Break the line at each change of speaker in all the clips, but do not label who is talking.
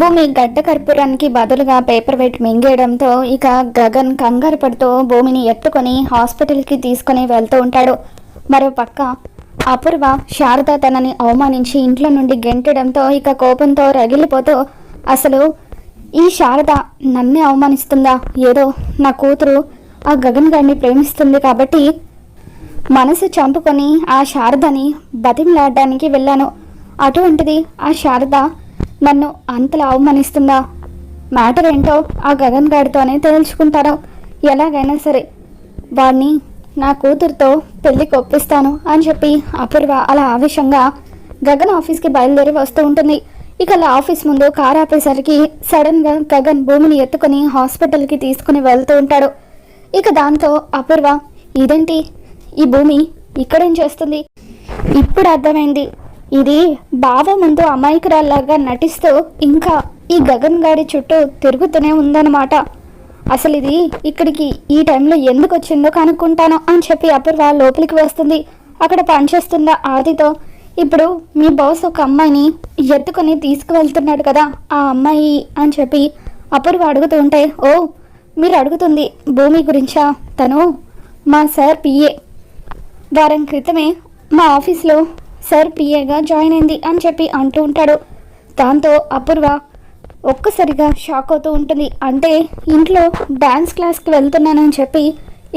భూమి గడ్డ కర్పూరానికి బదులుగా పేపర్ వెయిట్ మింగేయడంతో ఇక గగన్ కంగారు పడుతూ భూమిని ఎత్తుకొని హాస్పిటల్కి తీసుకొని వెళ్తూ ఉంటాడు. మరో పక్క అపూర్వ శారద తనని అవమానించి ఇంట్లో నుండి గెంటడంతో ఇక కోపంతో రగిలిపోతూ అసలు ఈ శారద నన్నే అవమానిస్తుందా? ఏదో నా కూతురు ఆ గగన్ గారిని ప్రేమిస్తుంది కాబట్టి మనసు చంపుకొని ఆ శారదని బతిమలాడడానికి వెళ్ళాను. అటువంటిది ఆ శారద నన్ను అంతలా అవమానిస్తుందా? మ్యాటర్ ఏంటో ఆ గగన్ గారితోనే తేల్చుకుంటాను. ఎలాగైనా సరే వాడిని నా కూతురుతో పెళ్ళికి ఒప్పిస్తాను అని చెప్పి అపూర్వ అలా ఆవేశంగా గగన్ ఆఫీస్కి బయలుదేరి వస్తూ ఉంటుంది. ఇక అలా ఆఫీస్ ముందు కారు ఆపేసరికి సడన్గా గగన్ భూమిని ఎత్తుకొని హాస్పిటల్కి తీసుకుని వెళ్తూ ఉంటాడు. ఇక దాంతో అపూర్వ ఇదేంటి? ఈ భూమి ఇక్కడేం చేస్తుంది? ఇప్పుడు అర్థమైంది. ఇది బావ ముందు అమాయకురాల్లాగా నటిస్తూ ఇంకా ఈ గగన్ గారి చుట్టూ తిరుగుతూనే ఉందన్నమాట. అసలు ఇది ఇక్కడికి ఈ టైంలో ఎందుకు వచ్చిందో కనుక్కుంటాను అని చెప్పి అపూర్వ లోపలికి వస్తుంది. అక్కడ పనిచేస్తున్న ఆదితో ఇప్పుడు మీ బాస్ ఒక అమ్మాయిని ఎత్తుకొని తీసుకువెళ్తున్నాడు కదా ఆ అమ్మాయి అని చెప్పి అపూర్వ అడుగుతూ ఉంటే ఓ మీరు అడుగుతుంది భూమి గురించా? తను మా సార్ పిఏ వారం క్రితమే మా ఆఫీస్లో సార్ పిఏగా జాయిన్ అయింది అని చెప్పి అంటూ ఉంటాడు. దాంతో అపూర్వ ఒక్కసారిగా షాక్ అవుతూ ఉంటుంది. అంటే ఇంట్లో డ్యాన్స్ క్లాస్కి వెళ్తున్నానని చెప్పి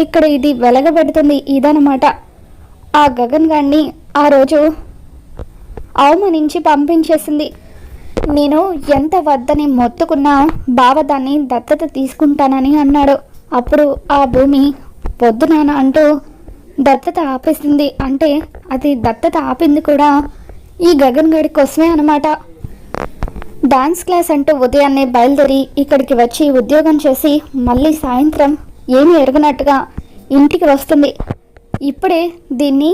ఇక్కడ ఇది వెలగబెడుతుంది ఇదనమాట ఆ గగన్ గారిని ఆ రోజు అవమానించి పంపించేసింది. నేను ఎంత వద్దని మొత్తుకున్నా బావ దాన్ని దత్తత తీసుకుంటానని అన్నాడు. అప్పుడు ఆ భూమి పొద్దునాన అంటూ దత్తత ఆపేసింది. అంటే అది దత్తత ఆపింది కూడా ఈ గగన్ గడి కోసమే అనమాట డాన్స్ క్లాస్ అంటూ ఉదయాన్నే బయలుదేరి ఇక్కడికి వచ్చి ఉద్యోగం చేసి మళ్ళీ సాయంత్రం ఏమి ఎరగనట్టుగా ఇంటికి వస్తుంది. ఇప్పుడే దీన్ని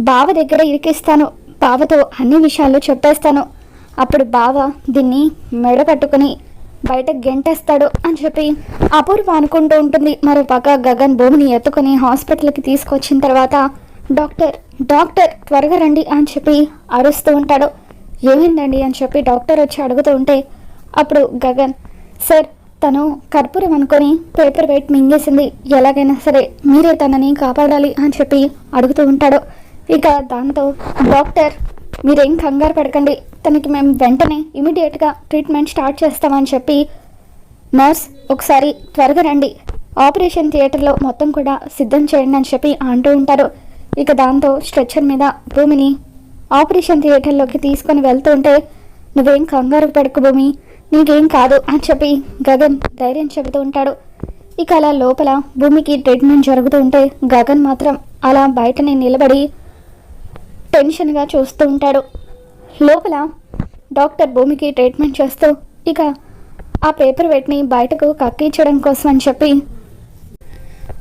బావ దగ్గర ఇరికిస్తాను. బావతో అన్ని విషయాలు చెప్పేస్తాను. అప్పుడు బావ దీన్ని మెడ కట్టుకుని బయట గెంటేస్తాడు అని చెప్పి అపూర్వ అనుకుంటూ ఉంటుంది. మరో గగన్ భూమిని ఎత్తుకొని హాస్పిటల్కి తీసుకొచ్చిన తర్వాత డాక్టర్ డాక్టర్ త్వరగా రండి అని చెప్పి అరుస్తూ ఉంటాడు. ఏమైందండి? అని చెప్పి డాక్టర్ వచ్చి అడుగుతూ ఉంటే అప్పుడు గగన్ సార్ తను కర్పూరం అనుకొని పేపర్ వెయిట్ మింగేసింది. ఎలాగైనా సరే మీరే తనని కాపాడాలి అని చెప్పి అడుగుతూ ఉంటాడు. ఇక దాంతో డాక్టర్ మీరేం కంగారు పడకండి. తనకి మేము వెంటనే ఇమీడియట్గా ట్రీట్మెంట్ స్టార్ట్ చేస్తామని చెప్పి నర్స్ ఒకసారి త్వరగా రండి. ఆపరేషన్ థియేటర్లో మొత్తం కూడా సిద్ధం చేయండి అని చెప్పి అంటూ ఉంటారు. ఇక దాంతో స్ట్రెచ్చర్ మీద భూమిని ఆపరేషన్ థియేటర్లోకి తీసుకొని వెళ్తుంటే నువ్వేం కంగారు పడకు భూమి నీకేం కాదు అని చెప్పి గగన్ ధైర్యం చెబుతూ ఉంటాడు. ఇక అలా లోపల భూమికి ట్రీట్మెంట్ జరుగుతూ ఉంటే గగన్ మాత్రం అలా బయటనే నిలబడి టెన్షన్గా చూస్తూ ఉంటాడు. లోపల డాక్టర్ భూమికి ట్రీట్మెంట్ చేస్తూ ఇక ఆ పేపర్ వెయిట్ని బయటకు కక్కించడం కోసం అని చెప్పి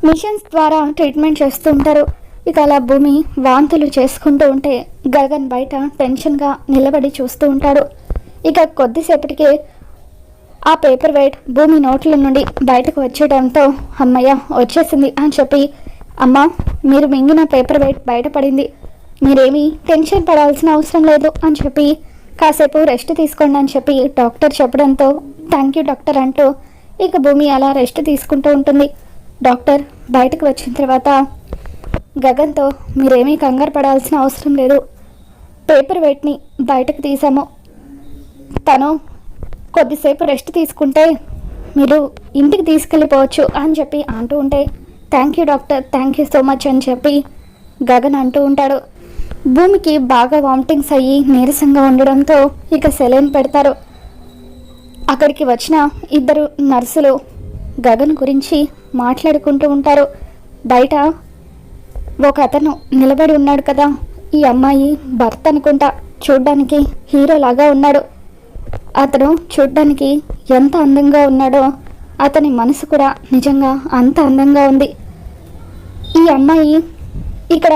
మిషన్స్ ద్వారా ట్రీట్మెంట్ చేస్తూ ఉంటారు. ఇక అలా భూమి వాంతులు చేసుకుంటూ ఉంటే గగన్ బయట టెన్షన్గా నిలబడి చూస్తూ ఉంటాడు. ఇక కొద్దిసేపటికే ఆ పేపర్ వెయిట్ భూమి నోట్ల నుండి బయటకు వచ్చేయడంతో అమ్మయ్య వచ్చేసింది అని చెప్పి అమ్మ మీరు మింగిన పేపర్ వెయిట్ బయటపడింది. మీరేమీ టెన్షన్ పడాల్సిన అవసరం లేదు అని చెప్పి కాసేపు రెస్ట్ తీసుకోండి అని చెప్పి డాక్టర్ చెప్పడంతో థ్యాంక్ యూ డాక్టర్ అంటూ ఇక భూమి అలా రెస్ట్ తీసుకుంటూ ఉంటుంది. డాక్టర్ బయటకు వచ్చిన తర్వాత గగన్తో మీరేమీ కంగారు పడాల్సిన అవసరం లేదు. పేపర్ వెయిట్ని బయటకు తీసాము తను కొద్దిసేపు రెస్ట్ తీసుకుంటే మీరు ఇంటికి తీసుకెళ్ళిపోవచ్చు అని చెప్పి అంటూ ఉంటే thank you doctor thank you so much అని చెప్పి గగన్ అంటూ ఉంటాడు. భూమికి బాగా వామిటింగ్స్ అయ్యి నీరసంగా ఉండడంతో ఇక సెలైన్ పెడతారు. అక్కడికి వచ్చిన ఇద్దరు నర్సులు గగన్ గురించి మాట్లాడుకుంటూ ఉంటారు. బయట ఒక అతను నిలబడి ఉన్నాడు కదా ఈ అమ్మాయి భర్త అనుకుంటా. చూడ్డానికి హీరో లాగా ఉన్నాడు. అతను చూడ్డానికి ఎంత అందంగా ఉన్నాడో అతని మనసు కూడా నిజంగా అంత అందంగా ఉంది. ఈ అమ్మాయి ఇక్కడ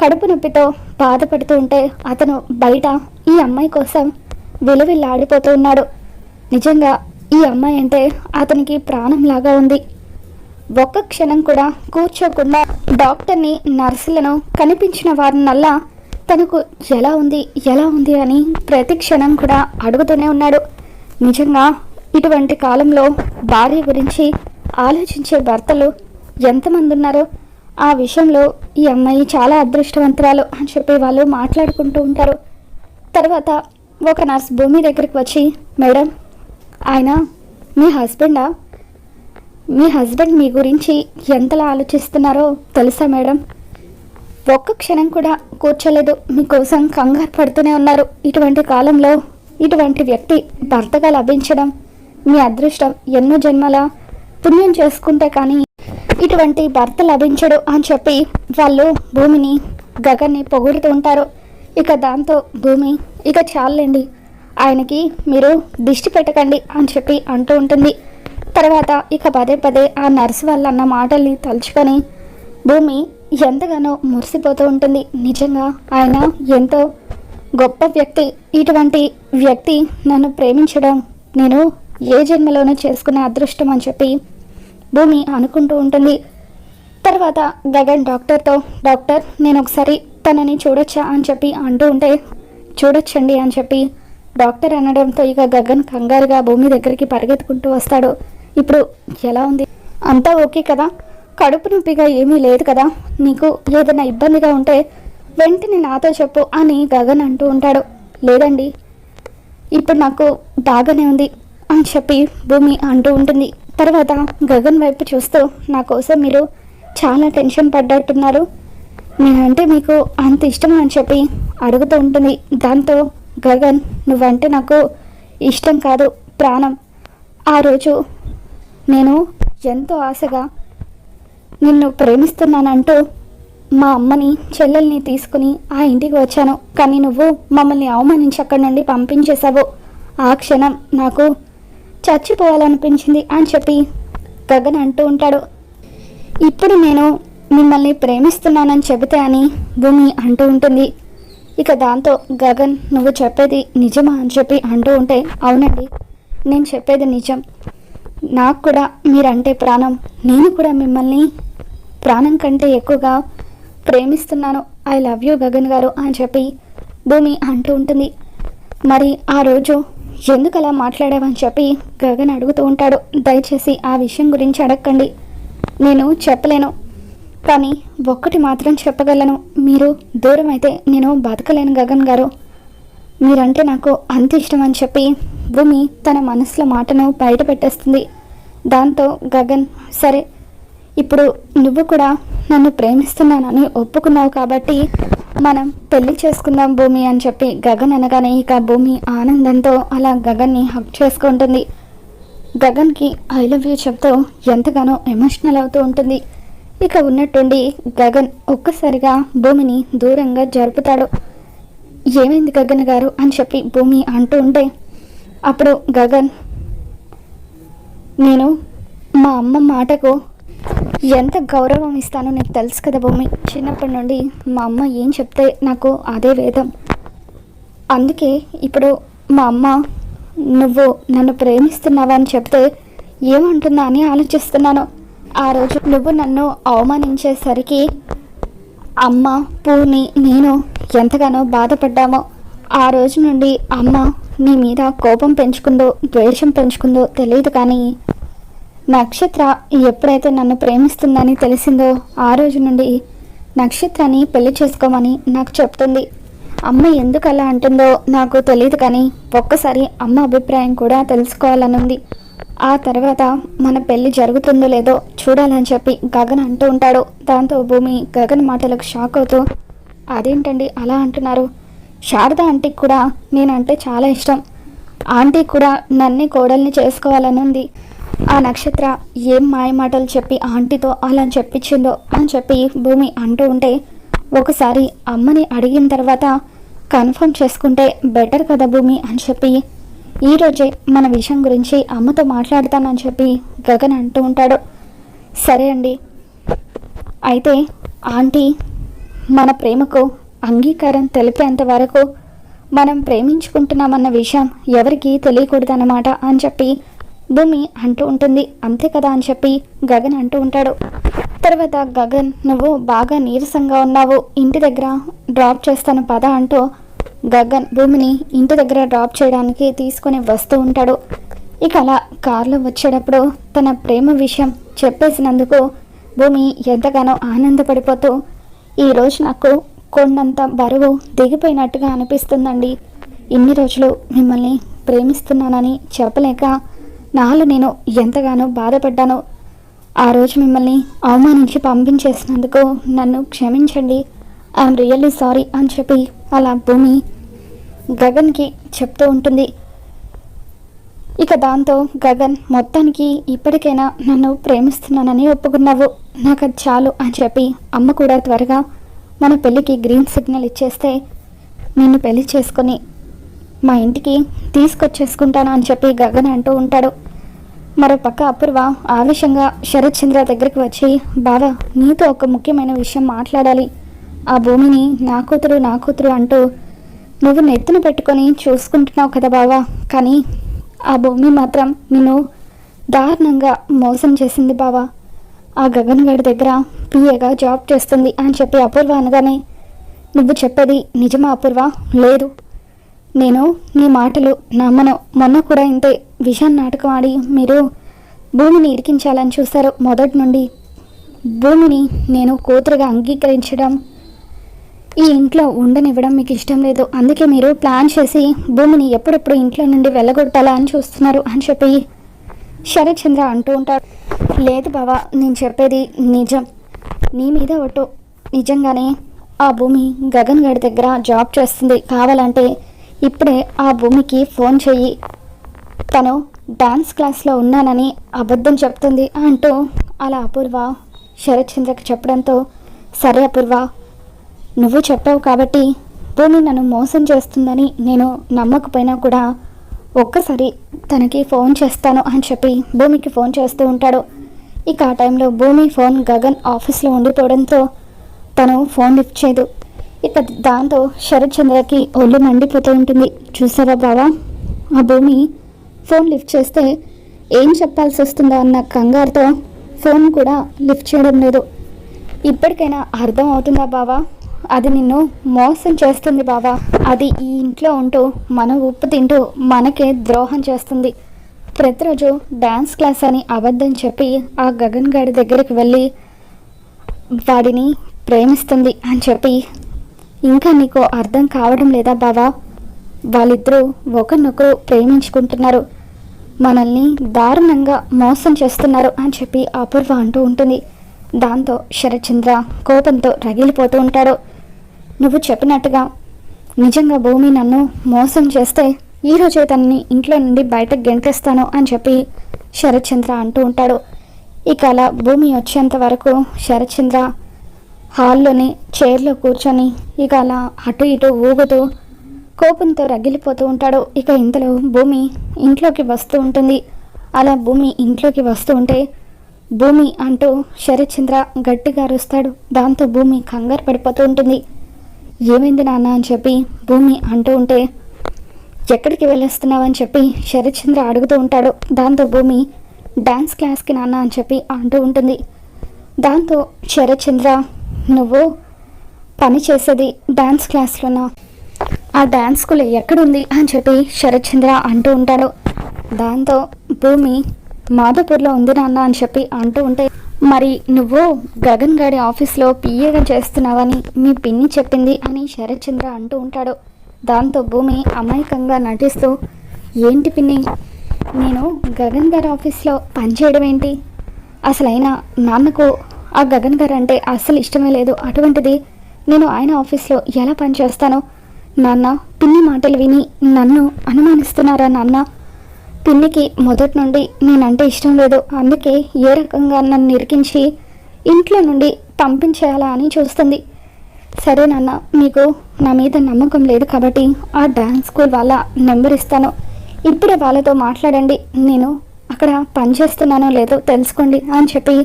కడుపు నొప్పితో బాధపడుతూ ఉంటే అతను బయట ఈ అమ్మాయి కోసం విలువిల్లాడిపోతూ ఉన్నాడు. నిజంగా ఈ అమ్మాయి అంటే అతనికి ప్రాణంలాగా ఉంది. ఒక్క క్షణం కూడా కూర్చోకుండా డాక్టర్ని నర్సులను కనిపించిన వారినల్లా తనకు ఎలా ఉంది ఎలా ఉంది అని ప్రతి క్షణం కూడా అడుగుతూనే ఉన్నాడు. నిజంగా ఇటువంటి కాలంలో భార్య గురించి ఆలోచించే భర్తలు ఎంతమంది ఉన్నారో ఆ విషయంలో ఈ అమ్మాయి చాలా అదృష్టవంతురాలు అని చెప్పి వాళ్ళు మాట్లాడుకుంటూ ఉంటారు. తర్వాత ఒక నర్స్ భూమి దగ్గరికి వచ్చి మేడం ఆయన మీ హస్బెండా? మీ హస్బెండ్ మీ గురించి ఎంతలా ఆలోచిస్తున్నారో తెలుసా మేడం? ఒక్క క్షణం కూడా కూర్చోలేదు. మీకోసం కంగారు పడుతూనే ఉన్నారు. ఇటువంటి కాలంలో ఇటువంటి వ్యక్తి భర్తగా లభించడం మీ అదృష్టం. ఎన్నో జన్మల పుణ్యం చేసుకుంటే కానీ ఇటువంటి భర్త లభించడు అని చెప్పి వాళ్ళు భూమిని గగన్ని పొగుడుతూ ఉంటారు. ఇక దాంతో భూమి ఇక చాలండి. ఆయనకి మీరు దిష్టి పెట్టకండి అని చెప్పి అంటూ ఉంటుంది. తర్వాత ఇక పదే పదే ఆ నర్సు వల్ల అన్న మాటల్ని తలుచుకొని భూమి ఎంతగానో మురిసిపోతూ ఉంటుంది. నిజంగా ఆయన ఎంతో గొప్ప వ్యక్తి. ఇటువంటి వ్యక్తి నన్ను ప్రేమించడం నేను ఏ జన్మలోనూ చేసుకునే అదృష్టం అని చెప్పి భూమి అనుకుంటూ ఉంటుంది. తర్వాత గగన్ డాక్టర్తో డాక్టర్ నేను ఒకసారి తనని చూడొచ్చా అని చెప్పి అంటూ ఉంటే చూడొచ్చండి అని చెప్పి డాక్టర్ అనడంతో ఇక గగన్ కంగారుగా భూమి దగ్గరికి పరిగెత్తుకుంటూ వస్తాడు. ఇప్పుడు ఎలా ఉంది? అంతా ఓకే కదా? కడుపు నొప్పిగా ఏమీ లేదు కదా? నీకు ఏదైనా ఇబ్బందిగా ఉంటే వెంటనే నాతో చెప్పు అని గగన్ అంటూ ఉంటాడు. లేదండి ఇప్పుడు నాకు బాగానే ఉంది అని చెప్పి భూమి అంటూ ఉంటుంది. తర్వాత గగన్ వైపు చూస్తూ నా కోసం మీరు చాలా టెన్షన్ పడ్డట్టున్నారు. నేనంటే మీకు అంత ఇష్టం అని చెప్పి అడుగుతూ ఉంటుంది. దాంతో గగన్ నువ్వంటే నాకు ఇష్టం కాదు ప్రాణం. ఆ రోజు నేను ఎంతో ఆశగా నిన్ను ప్రేమిస్తున్నానంటూ మా అమ్మని చెల్లెల్ని తీసుకుని ఆ ఇంటికి వచ్చాను. కానీ నువ్వు మమ్మల్ని అవమానించి అక్కడి నుండి పంపించేశావు. ఆ క్షణం నాకు చచ్చిపోవాలనిపించింది అని చెప్పి గగన్ అంటూ ఉంటాడు. ఇప్పుడు నేను మిమ్మల్ని ప్రేమిస్తున్నానని చెబితే అని భూమి అంటూ ఉంటుంది. ఇక దాంతో గగన్ నువ్వు చెప్పేది నిజమా? అని చెప్పి అంటూ ఉంటే అవునండి నేను చెప్పేది నిజం. నాకు కూడా మీరంటే ప్రాణం. నేను కూడా మిమ్మల్ని ప్రాణం కంటే ఎక్కువగా ప్రేమిస్తున్నాను. ఐ లవ్ యూ గగన్ గారు అని చెప్పి భూమి అంటూ ఉంటుంది. మరి ఆ రోజు ఎందుకు అలా మాట్లాడావని చెప్పి గగన్ అడుగుతూ ఉంటాడు. దయచేసి ఆ విషయం గురించి అడగండి నేను చెప్పలేను. కానీ ఒక్కటి మాత్రం చెప్పగలను. మీరు దూరం అయితే నేను బతకలేను గగన్ గారు. మీరంటే నాకు అంత ఇష్టం అని చెప్పి భూమి తన మనసులో మాటను బయట పెట్టేస్తుంది దాంతో గగన్ సరే ఇప్పుడు నువ్వు కూడా నన్ను ప్రేమిస్తున్నానని ఒప్పుకున్నావు కాబట్టి మనం పెళ్ళి చేసుకుందాం భూమి అని చెప్పి గగన్ అనగానే ఇక భూమి ఆనందంతో అలా గగన్ని హక్ చేసుకుంటుంది. గగన్కి ఐ లవ్ యూ చెప్తూ ఎంతగానో ఎమోషనల్ అవుతూ ఉంటుంది. ఇక ఉన్నట్టుండి గగన్ ఒక్కసారిగా భూమిని దూరంగా జరుపుతాడు. ఏమైంది గగన్ గారు అని చెప్పి భూమి అంటూ ఉంటే అప్పుడు గగన్ నేను మా అమ్మ మాటకు ఎంత గౌరవం ఇస్తానో నీకు తెలుసు కదా భూమి చిన్నప్పటి నుండి మా అమ్మ ఏం చెప్తే నాకు అదే వేదం. అందుకే ఇప్పుడు మా అమ్మ నువ్వు నన్ను ప్రేమిస్తున్నావా అని చెప్తే ఏమంటుందా అని ఆలోచిస్తున్నాను. ఆ రోజు నువ్వు నన్ను అవమానించేసరికి అమ్మ పూని నేను ఎంతగానో బాధపడ్డామో. ఆ రోజు నుండి అమ్మ నీ మీద కోపం పెంచుకుందో ద్వేషం పెంచుకుందో తెలియదు కానీ నక్షత్ర ఎప్పుడైతే నన్ను ప్రేమిస్తుందని తెలిసిందో ఆ రోజు నుండి నక్షత్రాన్ని పెళ్ళి చేసుకోమని నాకు చెప్తుంది. అమ్మ ఎందుకు అలా అంటుందో నాకు తెలియదు కానీ ఒక్కసారి అమ్మ అభిప్రాయం కూడా తెలుసుకోవాలని ఉంది ఆ తర్వాత మన పెళ్ళి జరుగుతుందో లేదో చూడాలని చెప్పి గగన్ అంటూ ఉంటాడు. దాంతో భూమి గగన్ మాటలకు షాక్ అవుతూ అదేంటండి అలా అంటున్నారు? శారద ఆంటీకి కూడా నేనంటే చాలా ఇష్టం. ఆంటీ కూడా నన్ను కోడల్ని చేసుకోవాలని ఉంది ఆ నక్షత్ర ఏం మాయమాటలు చెప్పి ఆంటీతో అలా చెప్పించిందో అని చెప్పి భూమి అంటూ ఉంటే ఒకసారి అమ్మని అడిగిన తర్వాత కన్ఫర్మ్ చేసుకుంటే బెటర్ కదా భూమి అని చెప్పి ఈరోజే మన విషయం గురించి అమ్మతో మాట్లాడతానని చెప్పి గగన్ అంటూ ఉంటాడు. సరే అండి. అయితే ఆంటీ మన ప్రేమకు అంగీకారం తెలిపేంత వరకు మనం ప్రేమించుకుంటున్నామన్న విషయం ఎవరికీ తెలియకూడదన్నమాట అని చెప్పి భూమి అంటూ ఉంటుంది. అంతే కదా అని చెప్పి గగన్ అంటూ ఉంటాడు. తర్వాత గగన్ నువ్వు బాగా నీరసంగా ఉన్నావు. ఇంటి దగ్గర డ్రాప్ చేస్తాను పద అంటూ గగన్ భూమిని ఇంటి దగ్గర డ్రాప్ చేయడానికి తీసుకొని వస్తూ ఉంటాడు. ఇక అలా కారులో వచ్చేటప్పుడు తన ప్రేమ విషయం చెప్పేసినందుకు భూమి ఎంతగానో ఆనందపడిపోతూ ఈరోజు నాకు కొండంత బరువు దిగిపోయినట్టుగా అనిపిస్తుందండి. ఇన్ని రోజులు మిమ్మల్ని ప్రేమిస్తున్నానని చెప్పలేక నాలో నేను ఎంతగానో బాధపడ్డానో ఆ రోజు మిమ్మల్ని అవమానించి పంపించేసినందుకు నన్ను క్షమించండి. ఐఎమ్ రియల్లీ సారీ అని చెప్పి అలా భూమి గగన్కి చెప్తూ ఉంటుంది. ఇక దాంతో గగన్ మొత్తానికి ఇప్పటికైనా నన్ను ప్రేమిస్తున్నానని ఒప్పుకున్నావు. నాకు అది చాలు అని చెప్పి అమ్మ కూడా త్వరగా మన పెళ్ళికి గ్రీన్ సిగ్నల్ ఇచ్చేస్తే నిన్ను పెళ్ళి చేసుకొని మా ఇంటికి తీసుకొచ్చేసుకుంటాను అని చెప్పి గగన్ అంటూ ఉంటాడు. మరోపక్క అపూర్వ ఆవేశంగా శరత్ చంద్ర దగ్గరికి వచ్చి బావా నీతో ఒక ముఖ్యమైన విషయం మాట్లాడాలి. ఆ భూమిని నా కూతురు నా కూతురు అంటూ నువ్వు నెత్తిన పెట్టుకొని చూసుకుంటున్నావు కదా బావా. కానీ ఆ భూమి మాత్రం నిన్ను దారుణంగా మోసం చేసింది బావా. ఆ గగన్ గడి దగ్గర పిఏగా జాబ్ చేస్తుంది అని చెప్పి అపూర్వ అనగానే నువ్వు చెప్పేది నిజమా అపూర్వ? లేదు. నేను నీ మాటలు నమ్మను. మొన్న కూడా ఇంతే విషాన్ నాటకం ఆడి మీరు భూమిని ఇరికించాలని చూశారు. మొదటి నుండి భూమిని నేను కూతురుగా అంగీకరించడం ఈ ఇంట్లో ఉండనివ్వడం మీకు ఇష్టం లేదు. అందుకే మీరు ప్లాన్ చేసి భూమిని ఎప్పుడెప్పుడు ఇంట్లో నుండి వెళ్ళగొట్టాలా అని చూస్తున్నారు అని చెప్పి శరత్చంద్ర అంటూ ఉంటాడు. లేదు బావా నేను చెప్పేది నిజం. నీ మీద ఒట్టు. నిజంగానే ఆ భూమి గగన్ గడి దగ్గర జాబ్ చేస్తుంది. కావాలంటే ఇప్పుడే ఆ భూమికి ఫోన్ చెయ్యి. తను డాన్స్ క్లాస్లో ఉన్నానని అబద్ధం చెప్తుంది అంటూ అలా అపూర్వ శరత్చంద్రకు చెప్పడంతో సరే అపూర్వ నువ్వు చెప్పావు కాబట్టి భూమి నన్ను మోసం చేస్తుందని నేను నమ్మకపోయినా కూడా ఒక్కసారి తనకి ఫోన్ చేస్తాను అని చెప్పి భూమికి ఫోన్ చేస్తూ ఉంటాడు. ఇక ఆ టైంలో భూమి ఫోన్ గగన్ ఆఫీస్లో ఉండిపోవడంతో తను ఫోన్ లిఫ్ట్ చేయదు. ఇక దాంతో శరత్చంద్రకి ఒళ్ళు మండిపోతూ ఉంటుంది. చూసావా బావా? ఆ భూమి ఫోన్ లిఫ్ట్ చేస్తే ఏం చెప్పాల్సి వస్తుందో అన్న కంగారుతో ఫోన్ కూడా లిఫ్ట్ చేయడం లేదు. ఇప్పటికైనా అర్థం అవుతుందా బావా? అది నిన్ను మోసం చేస్తుంది బావా. అది ఈ ఇంట్లో ఉంటూ మన ఉప్పు తింటూ మనకే ద్రోహం చేస్తుంది. ప్రతిరోజు డ్యాన్స్ క్లాస్ అని అబద్ధం చెప్పి ఆ గగన్ గారి దగ్గరికి వెళ్ళి వాడిని ప్రేమిస్తుంది అని చెప్పి ఇంకా నీకు అర్థం కావడం లేదా బావా? వాళ్ళిద్దరూ ఒకరినొకరు ప్రేమించుకుంటున్నారు. మనల్ని దారుణంగా మోసం చేస్తున్నారు అని చెప్పి అపూర్వ అంటూ ఉంటుంది. దాంతో శరత్చంద్ర కోపంతో రగిలిపోతూ ఉంటాడు నువ్వు చెప్పినట్టుగా నిజంగా భూమి నన్ను మోసం చేస్తే ఈరోజే తనని ఇంట్లో నుండి బయటకు గెంటేస్తాను అని చెప్పి శరత్చంద్ర అంటూ ఉంటాడు. ఇక అలా భూమి వచ్చేంత వరకు శరత్చంద్ర హాల్లోని చైర్లో కూర్చొని ఇక అలా అటు ఇటు ఊగుతూ కోపంతో రగిలిపోతూ ఉంటాడు. ఇక ఇంతలో భూమి ఇంట్లోకి వస్తూ ఉంటుంది. అలా భూమి ఇంట్లోకి వస్తూ ఉంటే భూమి అంటూ శరత్చంద్ర గట్టిగా అరుస్తాడు. దాంతో భూమి కంగారు పడిపోతూ ఉంటుంది. ఏమైంది నాన్న అని చెప్పి భూమి అంటూ ఉంటే ఎక్కడికి వెళ్ళేస్తున్నావు అని చెప్పి శరత్చంద్ర అడుగుతూ ఉంటాడు. దాంతో భూమి డ్యాన్స్ క్లాస్కి నాన్న అని చెప్పి అంటూ ఉంటుంది. దాంతో శరత్చంద్ర నువ్వు పని చేసేది డ్యాన్స్ క్లాస్లోనా? ఆ డ్యాన్స్ స్కూల్ ఎక్కడుంది అని చెప్పి శరత్చంద్ర అంటూ ఉంటాడు. దాంతో భూమి మాధపూర్లో ఉంది నాన్న అని చెప్పి అంటూ ఉంటే మరి నువ్వు గగన్ గాడి ఆఫీస్లో పిఏగా చేస్తున్నావని మీ పిన్ని చెప్పింది అని శరత్చంద్ర అంటూ ఉంటాడు. దాంతో భూమి అమాయకంగా నటిస్తూ ఏంటి పిన్ని నేను గగన్ గారి ఆఫీస్లో పనిచేయడం ఏంటి? అసలైనా నాన్నకు ఆ గగన్ గారు అంటే అస్సలు ఇష్టమే లేదు. అటువంటిది నేను ఆయన ఆఫీస్లో ఎలా పనిచేస్తాను? నాన్న పిన్ని మాటలు విని నన్ను అనుమానిస్తున్నారా నాన్న? పిన్నికి మొదటి నుండి నేనంటే ఇష్టం లేదు. అందుకే ఏ రకంగా నన్ను ఇరికించి ఇంట్లో నుండి పంపించేయాలా అని చూస్తుంది. సరే నాన్న మీకు నా మీద నమ్మకం లేదు కాబట్టి ఆ డ్యాన్స్ స్కూల్ వాళ్ళ నెంబర్ ఇస్తాను. ఇప్పుడే వాళ్ళతో మాట్లాడండి. నేను అక్కడ పనిచేస్తున్నానో లేదో తెలుసుకోండి అని చెప్పి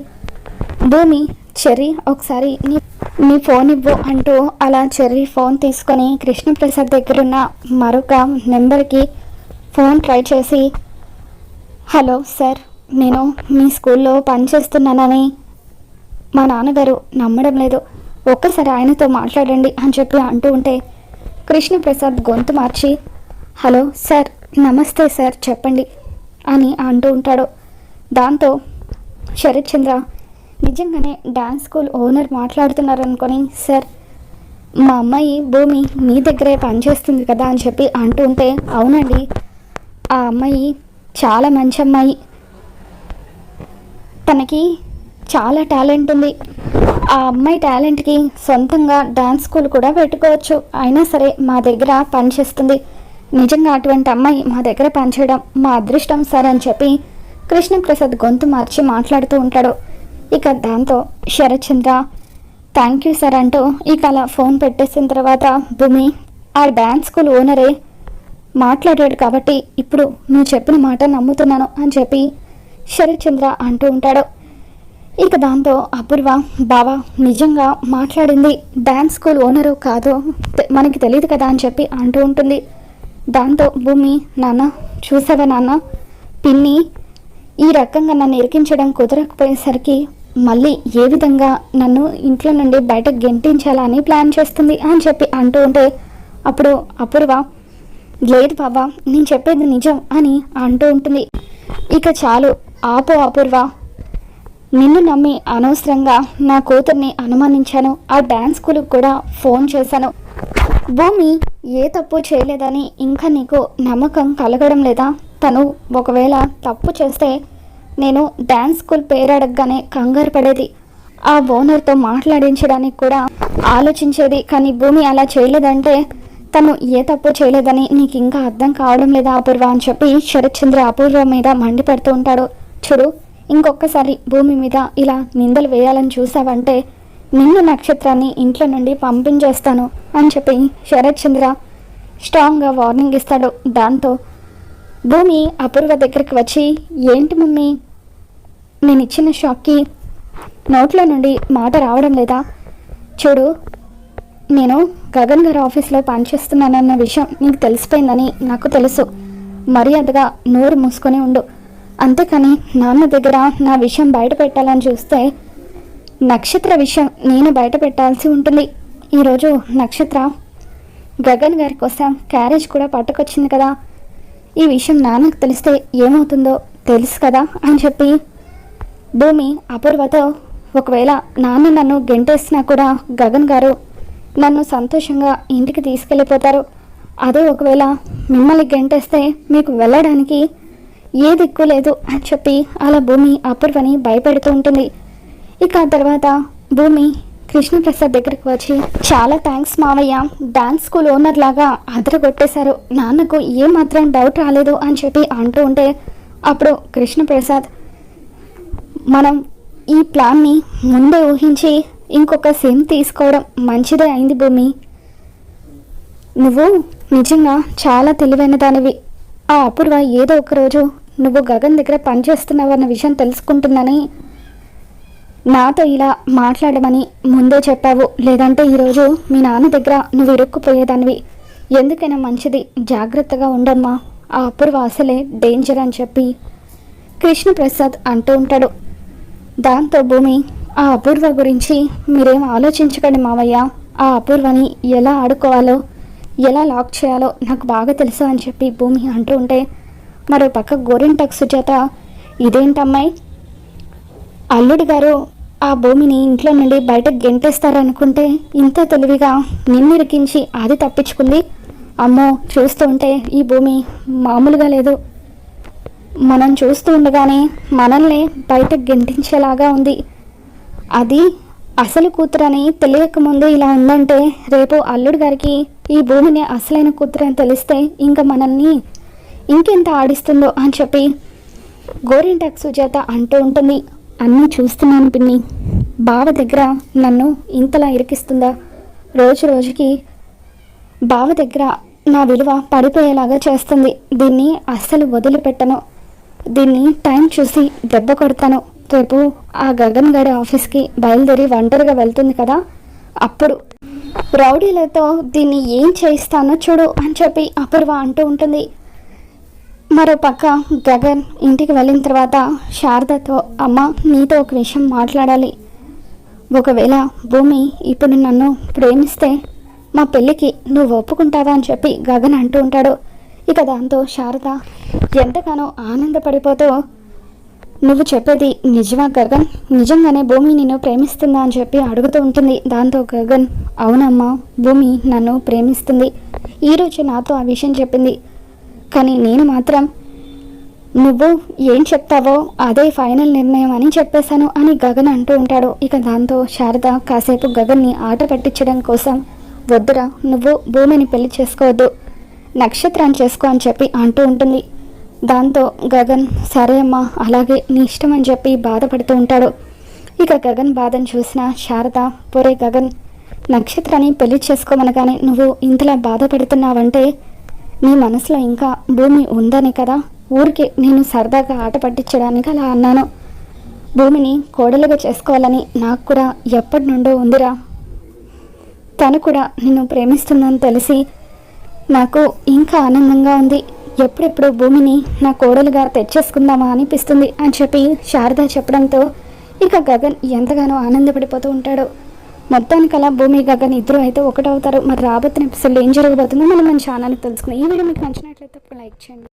భూమి చెర్రీ ఒకసారి నీ నీ ఫోన్ ఇవ్వు అంటూ అలా చెర్రీ ఫోన్ తీసుకొని కృష్ణప్రసాద్ దగ్గరున్న మరొక నెంబర్కి ఫోన్ ట్రై చేసి హలో సార్ నేను మీ స్కూల్లో పనిచేస్తున్నానని మా నాన్నగారు నమ్మడం లేదు. ఒక్కసారి ఆయనతో మాట్లాడండి అని చెప్పి అంటూ ఉంటే కృష్ణప్రసాద్ గొంతు మార్చి హలో సార్ నమస్తే సార్ చెప్పండి అని అంటూ ఉంటాడు. దాంతో శరత్ చంద్ర నిజంగానే డ్యాన్స్ స్కూల్ ఓనర్ మాట్లాడుతున్నారనుకొని సార్ మా అమ్మాయి భూమి మీ దగ్గరే పనిచేస్తుంది కదా అని చెప్పి అంటూ ఉంటే అవునండి ఆ అమ్మాయి చాలా మంచి అమ్మాయి. తనకి చాలా టాలెంట్ ఉంది. ఆ అమ్మాయి టాలెంట్కి సొంతంగా డ్యాన్స్ స్కూల్ కూడా పెట్టుకోవచ్చు. అయినా సరే మా దగ్గర పనిచేస్తుంది. నిజంగా అటువంటి అమ్మాయి మా దగ్గర పనిచేయడం మా అదృష్టం సార్ అని చెప్పి కృష్ణప్రసాద్ గొంతు మార్చి మాట్లాడుతూ ఉంటాడు. ఇక దాంతో శరత్చంద్ర థ్యాంక్ యూ సార్ అంటూ ఇక అలా ఫోన్ పెట్టేసిన తర్వాత భూమి ఆ డ్యాన్స్ స్కూల్ ఓనరే మాట్లాడాడు కాబట్టి ఇప్పుడు నువ్వు చెప్పిన మాట నమ్ముతున్నాను అని చెప్పి శరత్చంద్ర అంటూ ఉంటాడు. ఇక దాంతో అపూర్వ బావా నిజంగా మాట్లాడింది డ్యాన్స్ స్కూల్ ఓనరు కాదు తె- మనకి తెలియదు కదా అని చెప్పి అంటూ ఉంటుంది. దాంతో భూమి నాన్న చూసావా నాన్న పిన్ని ఈ రకంగా నన్ను ఇరికించడం కుదరకపోయేసరికి మళ్ళీ ఏ విధంగా నన్ను ఇంట్లో నుండి బయటకు గెంటించాలని ప్లాన్ చేస్తుంది అని చెప్పి అంటూ ఉంటే అప్పుడు అపూర్వ లేదు బాబా నేను చెప్పేది నిజం అని అంటూ ఉంటుంది. ఇక చాలు ఆపు అపూర్వ. నిన్ను నమ్మి అనవసరంగా నా కూతుర్ని అనుమానించాను. ఆ డ్యాన్స్ స్కూల్కి కూడా ఫోన్ చేశాను. భూమి ఏ తప్పు చేయలేదని ఇంకా నీకు నమ్మకం కలగడం లేదా? తను ఒకవేళ తప్పు చేస్తే నేను డ్యాన్స్ స్కూల్ పేరు అడగగానే కంగారు పడేది. ఆ ఓనర్తో మాట్లాడించడానికి కూడా ఆలోచించేది కానీ భూమి అలా చేయలేదంటే తను ఏ తప్పు చేయలేదని నీకు ఇంకా అర్థం కావడం లేదా అపూర్వ అని చెప్పి శరత్చంద్ర అపూర్వ మీద మండిపడుతూ ఉంటాడు. చూడు ఇంకొకసారి భూమి మీద ఇలా నిందలు వేయాలని చూసావంటే నిన్ను నక్షత్రాన్ని ఇంట్లో నుండి పంపించేస్తాను అని చెప్పి శరత్చంద్ర స్ట్రాంగ్గా వార్నింగ్ ఇస్తాడు. దాంతో భూమి అపూర్వ దగ్గరికి వచ్చి ఏంటి మమ్మీ నేను ఇచ్చిన షాక్కి నోట్లో నుండి మాట రావడం లేదా? చూడు నేను గగన్ గారి ఆఫీస్లో పనిచేస్తున్నానన్న విషయం నీకు తెలిసిపోయిందని నాకు తెలుసు. మర్యాదగా నోరు మూసుకొని ఉండు. అంతేకాని నాన్న దగ్గర నా విషయం బయట పెట్టాలని చూస్తే నక్షత్ర విషయం నేను బయట పెట్టాల్సి ఉంటుంది. ఈరోజు నక్షత్ర గగన్ గారి కోసం క్యారేజ్ కూడా పట్టుకొచ్చింది కదా. ఈ విషయం నాన్నకు తెలిస్తే ఏమవుతుందో తెలుసు కదా అని చెప్పి భూమి అపూర్వతో ఒకవేళ నాన్న నన్ను గెంటేసినా కూడా గగన్ గారు నన్ను సంతోషంగా ఇంటికి తీసుకెళ్ళిపోతారు. అదే ఒకవేళ మిమ్మల్ని గెంటేస్తే మీకు వెళ్ళడానికి ఏ దిక్కు లేదు అని చెప్పి అలా భూమి అపూర్వని భయపెడుతూ ఉంటుంది. ఇక ఆ తర్వాత భూమి కృష్ణప్రసాద్ దగ్గరికి వచ్చి చాలా థ్యాంక్స్ మావయ్య. డాన్స్ స్కూల్ ఓనర్ లాగా అదరగొట్టేశారు. నాన్నకు ఏమాత్రం డౌట్ రాలేదు అని చెప్పి అంటూ ఉంటే అప్పుడు కృష్ణప్రసాద్ మనం ఈ ప్లాన్ని ముందే ఊహించి ఇంకొక సిమ్ తీసుకోవడం మంచిదే అయింది భూమి. నువ్వు నిజంగా చాలా తెలివైన దానివి. ఆ అపూర్వ ఏదో ఒక రోజు నువ్వు గగన్ దగ్గర పనిచేస్తున్నావన్న విషయం తెలుసుకుంటుందని నాతో ఇలా మాట్లాడమని ముందే చెప్పావు. లేదంటే ఈరోజు మీ నాన్న దగ్గర నువ్వు ఇరుక్కుపోయేదానివి. ఎందుకైనా మంచిది జాగ్రత్తగా ఉండమ్మా. ఆ అపూర్వ అసలే డేంజర్ అని చెప్పి కృష్ణప్రసాద్ అంటూ ఉంటాడు. దాంతో భూమి ఆ అపూర్వ గురించి మీరేం ఆలోచించకండి మావయ్య. ఆ అపూర్వని ఎలా ఆడుకోవాలో ఎలా లాక్ చేయాలో నాకు బాగా తెలుసు అని చెప్పి భూమి అంటూ ఉంటే మరో పక్క గోరింటక్ సుజాత ఇదేంటమ్మాయి? అల్లుడు గారు ఆ భూమిని ఇంట్లో నుండి బయటకు గెంటేస్తారనుకుంటే ఇంత తెలివిగా నిన్నిరికించి అది తప్పించుకుంది? అమ్మో చూస్తూ ఉంటే ఈ భూమి మామూలుగా లేదు. మనం చూస్తూ ఉండగానే మనల్ని బయటకు గెంటించేలాగా ఉంది. అది అసలు కూతురని తెలియకముందే ఇలా ఉందంటే రేపు అల్లుడు గారికి ఈ భూమిని అసలైన కూతురని తెలిస్తే ఇంకా మనల్ని ఇంకెంత ఆడిస్తుందో అని చెప్పి గోరింటాక్ సుజాత అంటూ ఉంటుంది. అన్నీ చూస్తున్నాను పిన్ని. బావ దగ్గర నన్ను ఇంతలా ఇరికిస్తుందా? రోజు రోజుకి బావ దగ్గర నా విలువ పడిపోయేలాగా చేస్తుంది. దీన్ని అస్సలు వదిలిపెట్టను. దీన్ని టైం చూసి దెబ్బ కొడతాను. రేపు ఆ గగన్ గడి ఆఫీస్కి బయలుదేరి ఒంటరిగా వెళ్తుంది కదా? అప్పుడు రౌడీలతో దీన్ని ఏం చేయిస్తానో చూడు అని చెప్పి అపూర్వ అంటూ ఉంటుంది. మరో పక్క గగన్ ఇంటికి వెళ్ళిన తర్వాత శారదతో అమ్మ నీతో ఒక విషయం మాట్లాడాలి. ఒకవేళ భూమి ఇప్పుడు నన్ను ప్రేమిస్తే మా పెళ్ళికి నువ్వు ఒప్పుకుంటావా? అని చెప్పి గగన్ అంటూ ఉంటాడు. ఇక దాంతో శారద ఎంతగానో ఆనందపడిపోతూ నువ్వు చెప్పేది నిజమా గగన్? నిజంగానే భూమి నిన్ను ప్రేమిస్తుందా? అని చెప్పి అడుగుతూ ఉంటుంది. దాంతో గగన్ అవునమ్మా భూమి నన్ను ప్రేమిస్తుంది. ఈరోజు నాతో ఆ విషయం చెప్పింది. కానీ నేను మాత్రం నువ్వు ఏం చెప్తావో అదే ఫైనల్ నిర్ణయం అని చెప్పేశాను అని గగన్ అంటూ ఉంటాడు. ఇక దాంతో శారద కాసేపు గగన్ని ఆట పట్టించడం కోసం వద్దురా నువ్వు భూమిని పెళ్ళి చేసుకోవద్దు. నక్షత్రాన్ని చేసుకో అని చెప్పి అంటూ ఉంటుంది. దాంతో గగన్ సరే అమ్మా అలాగే నీ ఇష్టం అని చెప్పి బాధపడుతూ ఉంటాడు. ఇక గగన్ బాధను చూసిన శారద పొరే గగన్ నక్షత్రాన్ని పెళ్ళి చేసుకోమనగానే నువ్వు ఇంతలా బాధపడుతున్నావంటే నీ మనసులో ఇంకా భూమి ఉందని కదా? ఊరికి నేను సరదాగా ఆట పట్టించడానికి అలా అన్నాను. భూమిని కోడలుగా చేసుకోవాలని నాకు కూడా ఎప్పటి నుండో ఉందిరా. తను కూడా నిన్ను ప్రేమిస్తుందని తెలిసి నాకు ఇంకా ఆనందంగా ఉంది. ఎప్పుడెప్పుడు భూమిని నా కోడలుగా తెచ్చేసుకుందామా అనిపిస్తుంది అని చెప్పి శారద చెప్పడంతో ఇక గగన్ ఎంతగానో ఆనందపడిపోతూ ఉంటాడు. మొత్తానికి అలా భూమి గగన్ ఇద్దరు అయితే ఒకటవుతారు. మరి రాబోతున్న ఎపిసోడ్లో ఏం జరగబోతుందో మనం మన ఛానల్ని తెలుసుకుందాం. ఈ వీడియో మీకు నచ్చినట్లయితే లైక్ చేయండి.